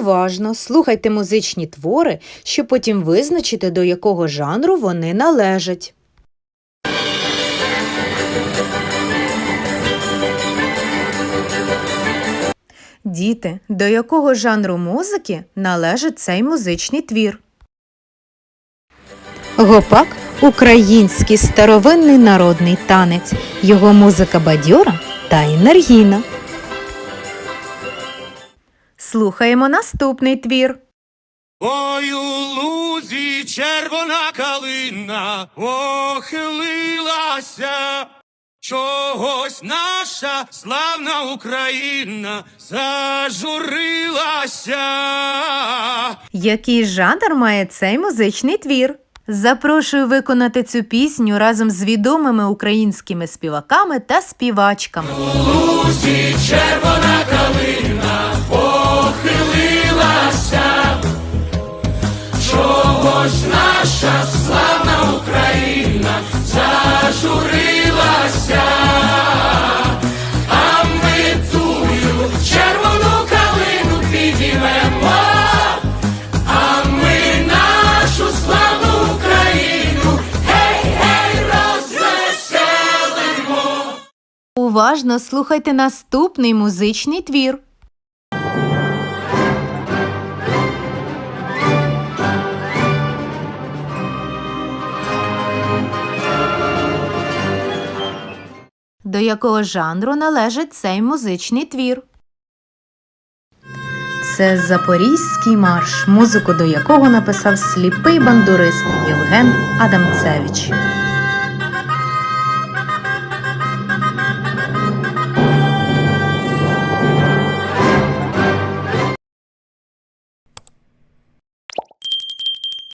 Уважно слухайте музичні твори, щоб потім визначити, до якого жанру вони належать. Діти, до якого жанру музики належить цей музичний твір? Гопак український старовинний народний танець. Його музика бадьора та енергійна. Слухаємо наступний твір. Ой, у лузі червона калина похилилася, чогось наша славна Україна зажурилася. Який жанр має цей музичний твір? Запрошую виконати цю пісню разом з відомими українськими співаками та співачками. У Лузі червона калина похилилася, чогось наша славна Україна зажурилася, а тую червону калину підіймемо, а ми нашу славну Україну, гей, гей, розвеселимо. Уважно слухайте наступний музичний твір. До якого жанру належить цей музичний твір? Це Запорізький марш, музику до якого написав сліпий бандурист Євген Адамцевич.